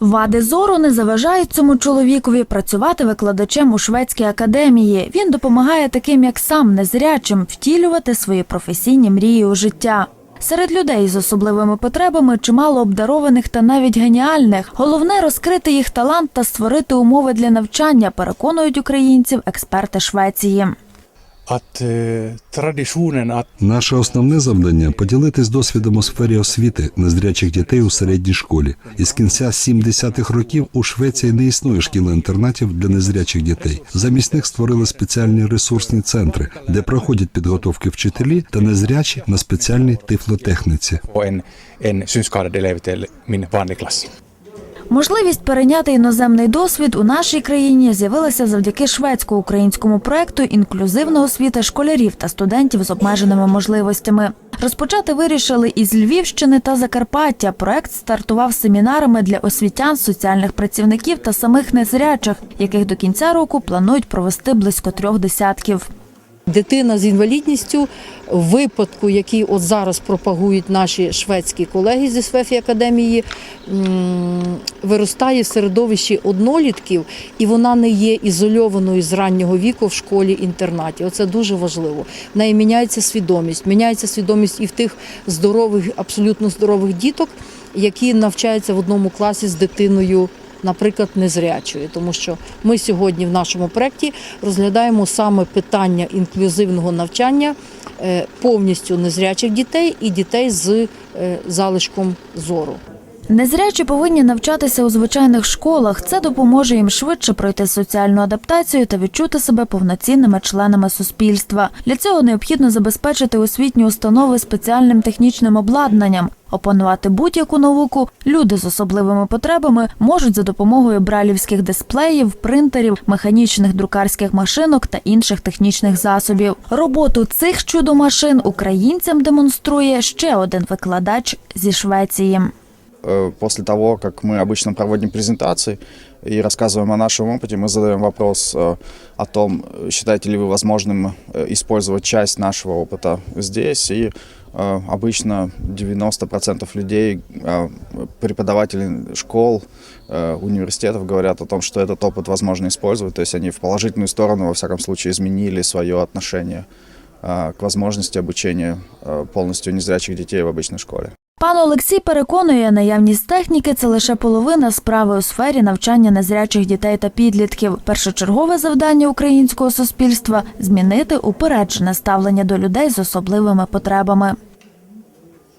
Вади зору не заважають цьому чоловікові працювати викладачем у шведській академії. Він допомагає таким, як сам незрячим, втілювати свої професійні мрії у життя. Серед людей з особливими потребами чимало обдарованих та навіть геніальних. Головне розкрити їх талант та створити умови для навчання, переконують українців експерти Швеції. Наше основне завдання поділитись досвідом у сфері освіти незрячих дітей у середній школі. Із кінця 70-х років у Швеції не існує шкіл-інтернатів для незрячих дітей. Замість них створили спеціальні ресурсні центри, де проходять підготовки вчителі та незрячі на спеціальній тифлотехніці. Можливість перейняти іноземний досвід у нашій країні з'явилася завдяки шведсько-українському проекту інклюзивна освіта школярів та студентів з обмеженими можливостями. Розпочати вирішили із Львівщини та Закарпаття. Проект стартував семінарами для освітян, соціальних працівників та самих незрячих, яких до кінця року планують провести близько трьох десятків. Дитина з інвалідністю в випадку, який от зараз пропагують наші шведські колеги зі СВЕФІ академії, виростає в середовищі однолітків, і вона не є ізольованою з раннього віку в школі-інтернаті. Оце дуже важливо. В неї міняється свідомість. Міняється свідомість і в тих здорових, абсолютно здорових діток, які навчаються в одному класі з дитиною наприклад, незрячої, тому що ми сьогодні в нашому проєкті розглядаємо саме питання інклюзивного навчання е, повністю незрячих дітей і дітей з е, залишком зору. Незрячі повинні навчатися у звичайних школах. Це допоможе їм швидше пройти соціальну адаптацію та відчути себе повноцінними членами суспільства. Для цього необхідно забезпечити освітні установи спеціальним технічним обладнанням. Опанувати будь-яку науку люди з особливими потребами можуть за допомогою бралівських дисплеїв, принтерів, механічних друкарських машинок та інших технічних засобів. Роботу цих чудо-машин українцям демонструє ще один викладач зі Швеції. Э, После того, как мы обычно проводим презентации и рассказываем о нашем опыте, мы задаем вопрос э, о том, считаете ли вы возможным э, использовать часть нашего опыта здесь. И обычно 90% людей, преподаватели школ, университетов говорят о том, что этот опыт возможно использовать. То есть они в положительную сторону, во всяком случае, изменили свое отношение к возможности обучения полностью незрячих детей в обычной школе. Пан Олексій переконує, наявність техніки це лише половина справи у сфері навчання незрячих дітей та підлітків. Першочергове завдання українського суспільства змінити упереджене ставлення до людей з особливими потребами.